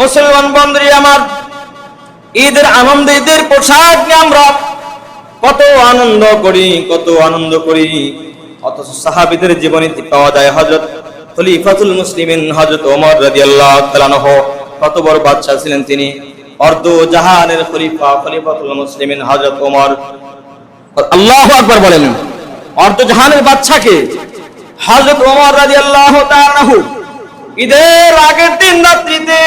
মুসলমান বন্ধুরি আমার ঈদের আনন্দ, ঈদের পোশাক নিয়ে আমরা কত আনন্দ করি, কত আনন্দ করি। অথচ সাহাবিদের জীবনীতে পাওয়া যায় হজরত খলিফাতুল মুসলিমিন হজরত ওমর রাদিয়াল্লাহু তাআলা আনহু। কত বড় বাদশা ছিলেন তিনি। অর্ধ জাহানের খলিফা, খলিফাতুল মুসলিমিন হজরত ওমর। আল্লাহু আকবার বলেন, অর্ধ জাহানের বাদশাকে হযরত ওমর রাদিয়াল্লাহু তাআলা আনহু ঈদের আগের দিন রাত্রিতে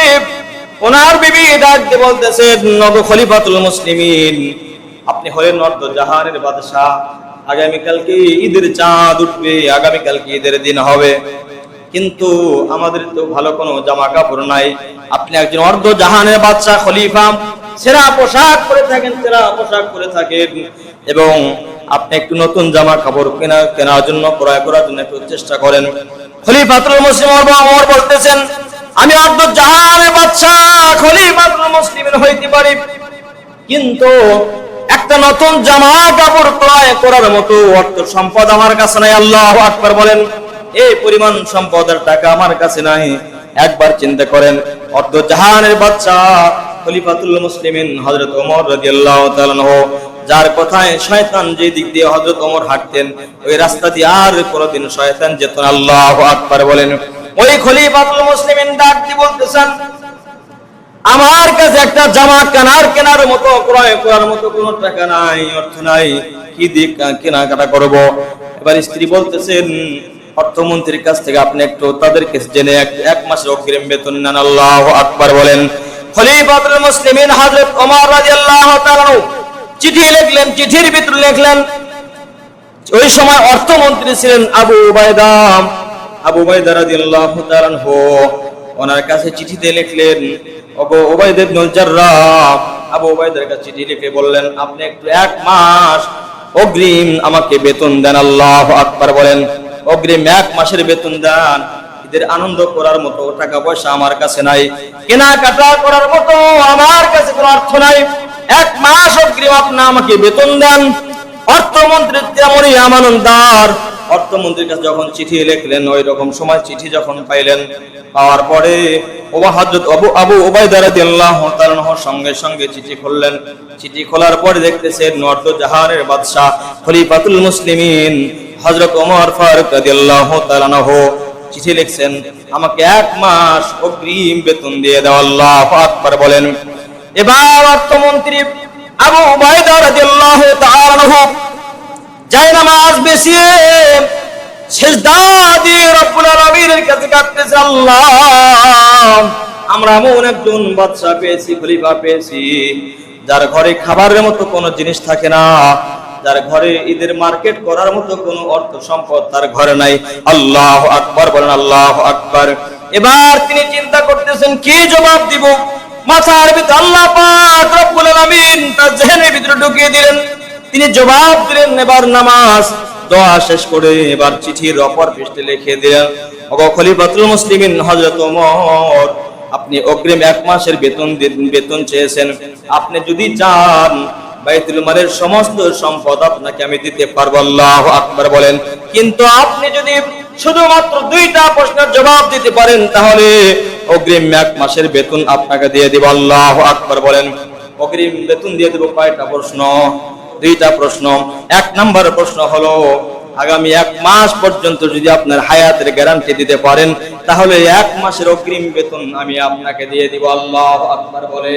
ওনার বিবি ডাক দিয়ে বলতেছেন নব খলিফাতুল মুসলিমিন, আপনি হলেন অর্ধ জাহানের বাদশা আগামীকালকে ঈদের চাঁদ উঠবে আগামীকালকে ঈদের দিন হবে। কিন্তু আমাদের তো ভালো কোনো জামা কাপড় নাই। আপনি একজন অর্ধ জাহানের বাদশা খলিফা, সেরা পোশাক পরে থাকেন, সেরা পোশাক পরে থাকেন। এবং আপনি একটু নতুন জামা কাপড় কেনা কেনার জন্য, ক্রয় করার জন্য একটু চেষ্টা করেন। খলিফাতুল মুসলিম বলতেছেন আমি অর্ধ জাহানের বাদশা খলিফাতুল হইতে পারি। কিন্তু একটা নতুন জামা কাপড় ক্রয় করার মতো অর্থ সম্পদ আমার কাছে নাই, আল্লাহ আকবার বলেন। এই পরিমাণ সম্পদের টাকা আমার কাছে নাই। একবার চিন্তা করেন অর্ধ জাহানের বাচ্চা খলিফাতুল মুসলিমিন হযরত ওমর রাদিয়াল্লাহু তাআলা যার কথায় শয়তান যে দিক দিয়ে হযরত ওমর হাঁটতেন, ওই রাস্তা দিয়ে আর কোনোদিন শয়তান যেত আল্লাহু আকবার বলেন। ওই খলিফাতুল মুসলিমিন বলতেছেন, আমার কাছে একটা জামা কেনার কেনার মতো, ক্রয় করার মতো কোনো টাকা নাই, অর্থ নাই। কি করব? এবার স্ত্রী বলতেছেন, অর্থমন্ত্রীর কাছ থেকে আপনি একটু তাদের কাছে জেনে এক এক মাসের অগ্রিম বেতন নেন, আল্লাহ আকবার বলেন। খলিফাতুল মুসলিমিন হযরত ওমর রাদিয়াল্লাহু তাআলা চিঠি লিখলেন, চিঠির ভিতর লিখলেন, ওই সময় অর্থমন্ত্রী ছিলেন আবু উবাইদা আবু ওনার কাছে চিঠিতে লিখলেন কাছে চিঠি লিখে বললেন, আপনি একটু এক মাস অগ্রিম আমাকে বেতন দেন বলেন। অগ্রিম এক মাসের বেতন দেন। আনন্দ করার মতো টাকা পয়সা আমার কাছে নাই। কেনাকাটা করার মতো আমার কাছে কোনো নাই। এক মাস অগ্রিম আমাকে বেতন দেন। অর্থমন্ত্রী তেমনই আমানন্দার অর্থমন্ত্রীর কাছে যখন চিঠি লিখলেন ওই রকম সময় চিঠি যখন পাইলেন, পাওয়ার পরে আবু আবু রাদিয়াল্লাহু সঙ্গে সঙ্গে চিঠি খুললেন। চিঠি খোলার পরে দেখতেছেন নর্দ জাহানের বাদশা খলিফাতুল মুসলিমিন হযরত ওমর ফারুক রাদিয়াল্লাহু তাআলা চিঠি লিখছেন, আমাকে এক মাস অগ্রিম বেতন দিয়ে দাও, আল্লাহু বলেন। এবার অর্থমন্ত্রী আবু উবাইদা রাদিয়াল্লাহু তাআলা যাই নামাজ বেশি। সেজদা দিয়ে রব্বুল আলামিনের কাছে আল্লাহ। পেয়েছি, যার ঘরে খাবারের মতো কোনো জিনিস থাকে না। যার ঘরে ঈদের মার্কেট করার মতো কোনো অর্থ সম্পদ তার ঘরে নাই। আল্লাহ আকবার, বলেন আল্লাহ আকবার। এবার তিনি চিন্তা করতেছেন, কি জবাব দিব? মাথার ভিতরে আল্লাহ পাক রব্বুল আলামিন তার জেহেনের ভিতরে ঢুকিয়ে দিলেন। তিনি জবাব দিলেন, এবার নামাজ। দোয়া শেষ করে এবার চিঠির অপর পৃষ্ঠে লিখে দিলেন খলিফাতুল মুসলিমিন, হযরত ওমর, আপনি অগ্রিম এক মাসের বেতন বেতন চেয়েছেন। আপনি যদি চান বাইতুল মালের সমস্ত সম্পদ আপনাকে আমি দিতে পারব। আল্লাহু আকবার বলেন। কিন্তু আপনি যদি শুধুমাত্র দুইটা প্রশ্নের জবাব দিতে পারেন, তাহলে অগ্রিম এক মাসের বেতন আপনাকে দিয়ে দিব। আল্লাহ আকবার বলেন। অগ্রিম বেতন দিয়ে দেবো কয়টা প্রশ্ন? দুইটা প্রশ্ন। এক নম্বর প্রশ্ন হলো, আগামী এক মাস পর্যন্ত যদি আপনার হায়াতের গ্যারান্টি দিতে পারেন, তাহলে এক মাসের অগ্রিম বেতন আমি আপনাকে দিয়ে দিব, আল্লাহ আকবার বলে।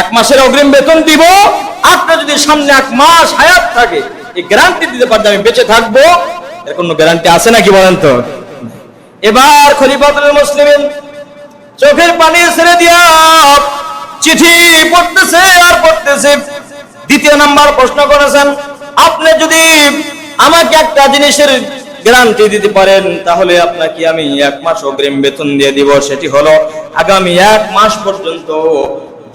এক মাসের অগ্রিম বেতন দিব, আপনার যদি সামনে এক মাস হায়াত থাকে, এই গ্যারান্টি দিতে পারলে আমি বেঁচে থাকব। এর কোনো গ্যারান্টি আছে নাকি বলেন তো? এবার খলিফাতুল মুসলিমিন চোখের পানি ছেড়ে দিয়া, চিঠি পড়তেছে আর পড়তেছে। দ্বিতীয় নাম্বার প্রশ্ন করেছেন, আপনি যদি আমাকে একটা জিনিসের গ্যারান্টি দিতে পারেন, তাহলে আপনাকে আমি এক মাস অগ্রিম বেতন দিয়ে দিব। সেটি হলো, আগামী এক মাস পর্যন্ত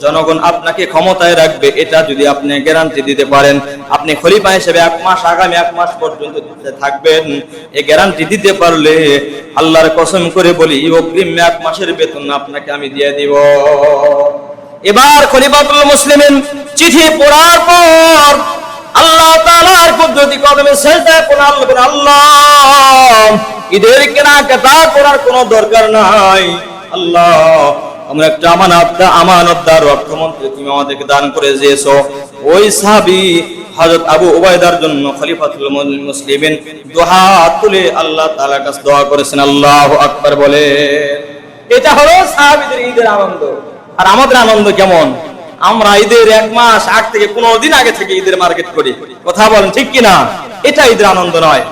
জনগণ আপনাকে ক্ষমতায় রাখবে, এটা যদি আপনি গ্যারান্টি দিতে পারেন। আপনি খলিফা হিসেবে এক মাস, আগামী এক মাস পর্যন্ত থাকবেন। এই গ্যারান্টি দিতে পারলে আল্লাহর কসম করে বলি অগ্রিম এক মাসের বেতন আপনাকে আমি দিয়ে দিব। এবার খলিফাতুল মুসলিমিন চিঠি পড়ার পর আল্লাহ তাআলার কুদরতি কদমে সেজদায় পড়ে আল্লাহ, ঈদের কেনাকাটা করার কোনো দরকার নাই। আল্লাহ, আমরা একটা আমানত আমানতদার অর্থমন্ত্রী তুমি আমাদেরকে দান করে দিয়েছ। ওই সাহাবী হযরত আবু উবাইদার জন্য খলিফাতুল মুসলিমিন দোয়া তুলে আল্লাহ তাআলার কাছে দোয়া করেছেন। আল্লাহু আকবার বলে এটা হলো সাহাবীদের ঈদের আনন্দ। আর আমাদের আনন্দ কেমন? আমরা ঈদের এক মাস আগ থেকে পনেরো দিন আগে থেকে ঈদের মার্কেট করি। কথা বলেন ঠিক কিনা? এটা ঈদের আনন্দ নয়।